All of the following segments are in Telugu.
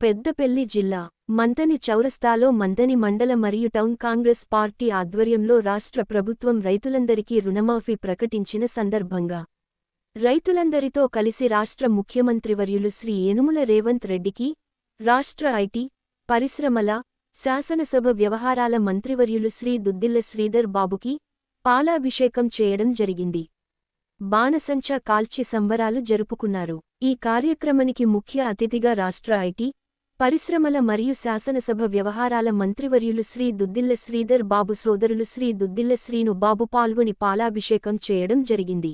పెద్దపెల్లి జిల్లా మంతని చౌరస్తాలో మంతని మండల మరియు టౌన్ కాంగ్రెస్ పార్టీ ఆధ్వర్యంలో రాష్ట్ర ప్రభుత్వం రైతులందరికీ రుణమాఫీ ప్రకటించిన సందర్భంగా రైతులందరితో కలిసి రాష్ట్ర ముఖ్యమంత్రివర్యులు శ్రీ ఏనుముల రేవంత్ రెడ్డికి రాష్ట్ర ఐటీ పరిశ్రమల శాసనసభ వ్యవహారాల మంత్రివర్యులు శ్రీ దుద్దిల్ల శ్రీధర్ బాబుకి పాలాభిషేకం చేయడం జరిగింది. బాణసంచా కాల్చి సంబరాలు జరుపుకున్నారు. ఈ కార్యక్రమానికి ముఖ్య అతిథిగా రాష్ట్ర ఐటీ పరిశ్రమల మరియు శాసనసభ వ్యవహారాల మంత్రివర్యులు శ్రీ దుద్దిల్ల శ్రీధర్ బాబు సోదరులు శ్రీ దుద్దిల్ల శ్రీను బాబు పాల్గొని పాలాభిషేకం చేయడం జరిగింది.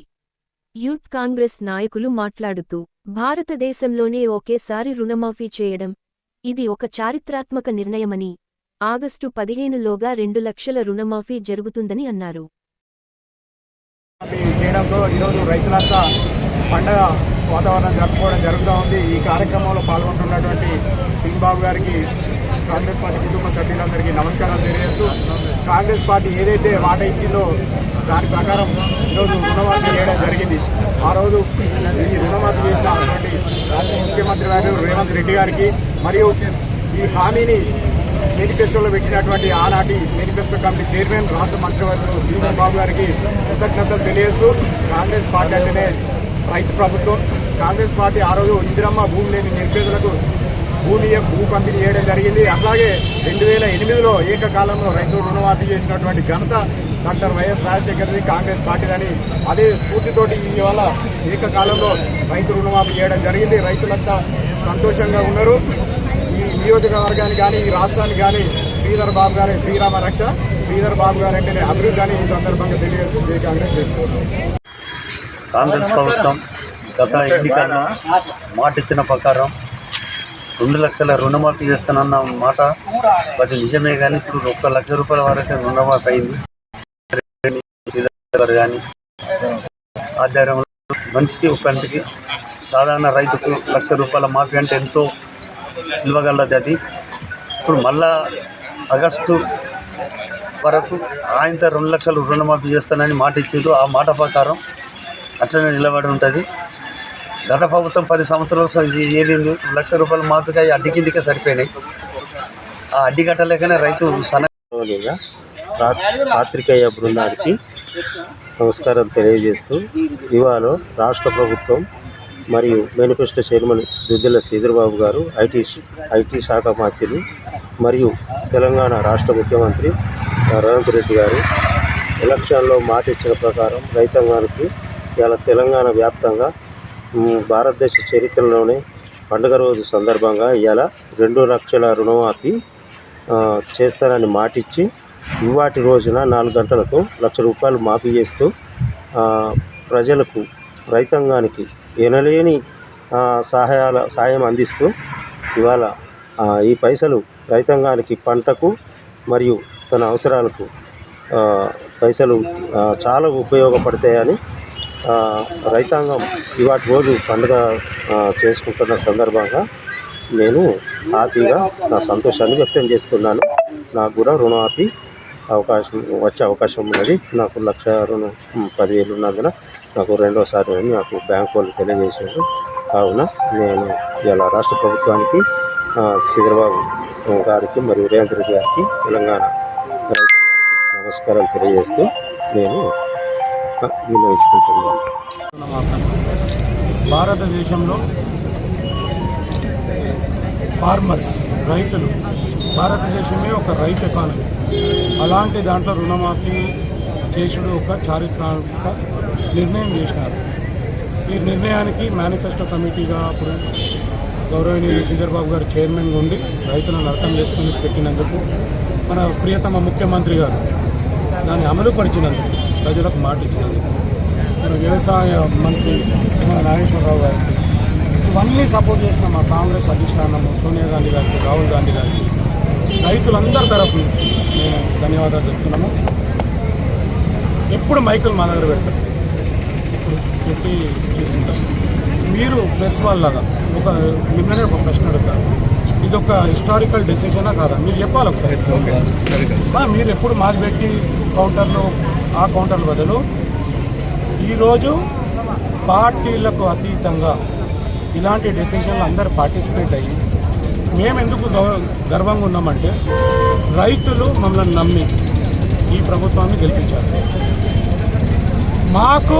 యూత్ కాంగ్రెస్ నాయకులు మాట్లాడుతూ భారతదేశంలోనే ఒకేసారి రుణమాఫీ చేయడం ఇది ఒక చారిత్రాత్మక నిర్ణయమని ఆగస్టు పదిహేనులోగా రెండు లక్షల రుణమాఫీ జరుగుతుందని అన్నారు. చేయడంతో ఈరోజు రైతులంతా పండగ వాతావరణం జరుపుకోవడం జరుగుతూ ఉంది. ఈ కార్యక్రమంలో పాల్గొంటున్నటువంటి సింగ్ బాబు గారికి కాంగ్రెస్ పార్టీ కుటుంబ సభ్యులందరికీ నమస్కారాలు తెలియజేస్తూ కాంగ్రెస్ పార్టీ ఏదైతే వాట ఇచ్చిందో దాని ప్రకారం ఈరోజు రుణమాఫీ చేయడం జరిగింది. ఆ రోజు ఈ రుణమాఫీ చేసినటువంటి రాష్ట్ర ముఖ్యమంత్రి గారు రేవంత్ రెడ్డి గారికి మరియు ఈ హామీని మేనిఫెస్టోలో పెట్టినటువంటి ఆనాటి మేనిఫెస్టో కమిటీ చైర్మన్ రాష్ట్ర మంత్రివర్యులు శ్రీధర్ బాబు గారికి కృతజ్ఞతలు తెలియజేస్తూ కాంగ్రెస్ పార్టీ అంటేనే రైతు ప్రభుత్వం కాంగ్రెస్ పార్టీ ఆ రోజు ఇందిరమ్మ భూమి లేని నిరుపేదలకు భూమి భూ పంపిణీ చేయడం జరిగింది. అట్లాగే రెండు వేల ఎనిమిదిలో ఏకకాలంలో రైతు రుణమాఫీ చేసినటువంటి ఘనత డాక్టర్ వైఎస్ రాజశేఖర్ది కాంగ్రెస్ పార్టీదని అదే స్ఫూర్తితోటి ఇవాళ ఏకకాలంలో రైతు రుణమాఫీ చేయడం జరిగింది. రైతులంతా సంతోషంగా ఉన్నారు. ఈ నియోజకవర్గానికి కానీ ఈ రాష్ట్రానికి కానీ శ్రీధర్ బాబు గారి శ్రీరామ రక్ష శ్రీధర్ బాబు గారు అంటేనే అభివృద్ధి అని ఈ సందర్భంగా తెలియజేస్తూ జై కాంగ్రెస్ చేసుకుంటున్నాం కాంగ్రెస్ ప్రభుత్వం గత ఎన్నికల్లో మాట ఇచ్చిన ప్రకారం రెండు లక్షల రుణమాఫీ చేస్తానన్న మాట అది నిజమే కానీ ఇప్పుడు ఒక్క లక్ష రూపాయల వరకు రుణమాఫీ అయింది. కానీ ఆధ్వర్యంలో మనిషికి ఒక్కంటికి సాధారణ రైతుకు లక్ష రూపాయల మాఫీ అంటే ఎంతో ఇవ్వగలది అది. ఇప్పుడు మళ్ళా ఆగస్టు వరకు ఆయనతో రెండు లక్షలు రుణమాఫీ చేస్తానని మాట ఇచ్చిండ్రు ఆ మాట ప్రకారం అట్లనే నిలబడి ఉంటుంది. గత ప్రభుత్వం పది సంవత్సరాలు స- ఏది లక్ష రూపాయలు మాఫీకి అవి అడ్డి కిందకే సరిపోయినాయి. ఆ అడ్డి కట్టలేకనే రైతు సన పాత్రికేయ బృందానికి నమస్కారం తెలియజేస్తూ ఇవాళ రాష్ట్ర ప్రభుత్వం మరియు మేనిఫెస్టో చైర్మన్ దుద్దిల్ల శ్రీధర్బాబు గారు ఐటీ ఐటీ శాఖ మంత్రులు మరియు తెలంగాణ రాష్ట్ర ముఖ్యమంత్రి ఆ, రేవంత్ రెడ్డి గారు ఎలక్షన్లో మాట ఇచ్చిన ప్రకారం రైతాంగానికి ఇలా తెలంగాణ వ్యాప్తంగా భారతదేశ చరిత్రలోనే పండుగ రోజు సందర్భంగా ఇవాళ రెండు లక్షల రుణమాఫీ చేస్తారని చేస్తానని మాటిచ్చి ఇవాటి రోజున నాలుగు గంటలకు లక్ష రూపాయలు మాఫీ చేస్తూ ప్రజలకు రైతాంగానికి ఎనలేని సహాయాల సాయం అందిస్తూ ఇవాళ ఈ పైసలు రైతాంగానికి పంటకు మరియు తన అవసరాలకు పైసలు చాలా ఉపయోగపడతాయని రైతాంగం ఇవాటి రోజు పండుగ చేసుకుంటున్న సందర్భంగా నేను హ్యాపీగా నా సంతోషాన్ని వ్యక్తం చేస్తున్నాను. నాకు కూడా రుణమాఫీ అవకాశం వచ్చే అవకాశం ఉన్నది. నాకు లక్ష రుణం పదివేలు ఉన్నందున నాకు రెండోసారి నాకు బ్యాంక్ వాళ్ళు తెలియజేశారు. కావున నేను ఇలా రాష్ట్ర ప్రభుత్వానికి ఆ, చంద్రబాబు గారికి మరియు రేవంత్ రెడ్డి గారికి తెలంగాణ రైతాంగానికి నమస్కారం తెలియజేస్తూ నేను ఆ, భారతదేశంలో ఫార్మర్స్ రైతులు భారతదేశమే ఒక రైతు ఎకానమీ అలాంటి దాంట్లో రుణమాఫీ చేసుడు ఒక చారిత్రాత్మక నిర్ణయం చేసినారు. ఈ నిర్ణయానికి మేనిఫెస్టో కమిటీగా అప్పుడు గౌరవనీయులు శ్రీధర్బాబు గారు చైర్మన్గా ఉండి రైతులను అర్థం చేసుకుని పెట్టినందుకు మన ప్రియతమ ముఖ్యమంత్రి గారు దాన్ని అమలు పరిచినందుకు ప్రజలకు మాట ఇచ్చినందుకు మన వ్యవసాయ మంత్రి నాగేశ్వరరావు గారికి ఇవన్నీ సపోర్ట్ చేసిన మా కాంగ్రెస్ అధిష్టానము సోనియా గాంధీ గారికి రాహుల్ గాంధీ గారికి రైతులందరి తరఫు నుంచి మేము ధన్యవాదాలు చెప్తున్నాము ఎప్పుడు మైకులు మా దగ్గర పెడతారు. ఇప్పుడు పెట్టి చూస్తుంటారు మీరు ప్రెస్ వాళ్ళగా ఒక మిమ్మల్ని ఒక ప్రశ్న అడుగుతారు. ఇది ఒక హిస్టారికల్ డెసిషనా కాదా? మీరు చెప్పాలి ఒకసారి. మీరు ఎప్పుడు మాది పెట్టి కౌంటర్లో ఆ కౌంటర్ల బదులు ఈరోజు పార్టీలకు అతీతంగా ఇలాంటి డెసిషన్లు అందరు పార్టిసిపేట్ అయ్యి మేము ఎందుకు గౌరవ గర్వంగా ఉన్నామంటే రైతులు మమ్మల్ని నమ్మి ఈ ప్రభుత్వాన్ని గెలిపించారు. మాకు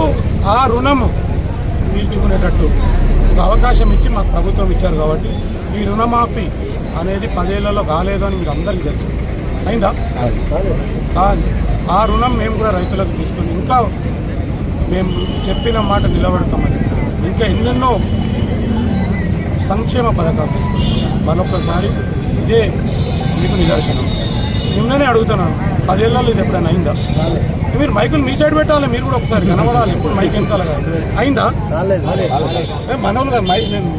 ఆ రుణము తీర్చుకునేటట్టు ఒక అవకాశం ఇచ్చి మాకు ప్రభుత్వం ఇచ్చారు కాబట్టి ఈ రుణమాఫీ అనేది పదేళ్ళలో కాలేదని మీకు అందరికీ తెలుసు. అయిందా? కాదు. ఆ రుణం మేము కూడా రైతులకు తీసుకుని ఇంకా మేము చెప్పిన మాట నిలబడతామని. ఇంకా ఎన్నెన్నో సంక్షేమ పథకాలు తీసుకుంటున్నాం మరొకసారి ఇదే మీకు నిదర్శనం. నిన్ననే అడుగుతున్నాను పదేళ్ళలో ఇది ఎప్పుడైనా అయిందా? మీరు మైకులు మీ సైడ్ పెట్టాలి? మీరు కూడా ఒకసారి కనబడాలి ఇప్పుడు మైక్ కాదు. అయిందా? మనోళ్ళు మైక్ నేను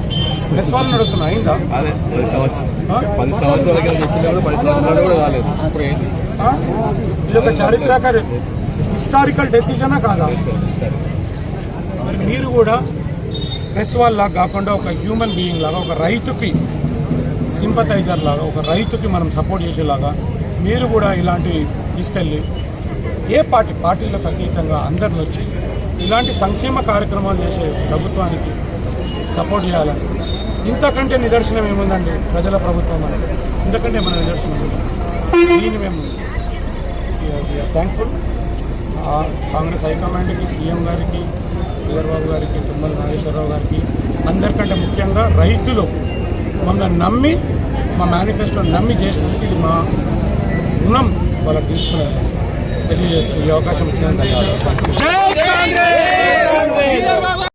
ప్రెస్ వాళ్ళని అడుగుతున్నా అయిందా? పది సంవత్సరాల. కింద చెప్పినప్పుడు పది సంవత్సరాలు కూడా కాలేదు ఇప్పుడు ఏంటి? ఇది ఒక చారిత్రక హిస్టారికల్ డెసిషనా కాదా? మరి మీరు కూడా ప్రెస్ వాళ్ళ కాకుండా ఒక హ్యూమన్ బీయింగ్ లాగా ఒక రైతుకి సింపతైజర్ లాగా ఒక రైతుకి మనం సపోర్ట్ చేసేలాగా మీరు కూడా ఇలాంటివి తీసుకెళ్ళి ఏ పార్టీ పార్టీలకు అతీతంగా అందరిని వచ్చి ఇలాంటి సంక్షేమ కార్యక్రమాలు చేసే ప్రభుత్వానికి సపోర్ట్ చేయాలని. ఇంతకంటే నిదర్శనం ఏముందండి? ప్రజల ప్రభుత్వం అనేది ఇంతకంటే మన నిదర్శనం దీన్ని మేము థ్యాంక్ఫుల్ కాంగ్రెస్ హైకమాండ్కి సీఎం గారికి చంద్రబాబు గారికి తుమ్మల నాగేశ్వరరావు గారికి అందరికంటే ముఖ్యంగా రైతులు మమ్మల్ని నమ్మి మా మేనిఫెస్టో నమ్మి చేసినందుకు ఇది మా రుణం వాళ్ళకి తీసుకునే తెలియజేస్తుంది ఈ అవకాశం ఇచ్చినందుకు ధన్యవాదాలు.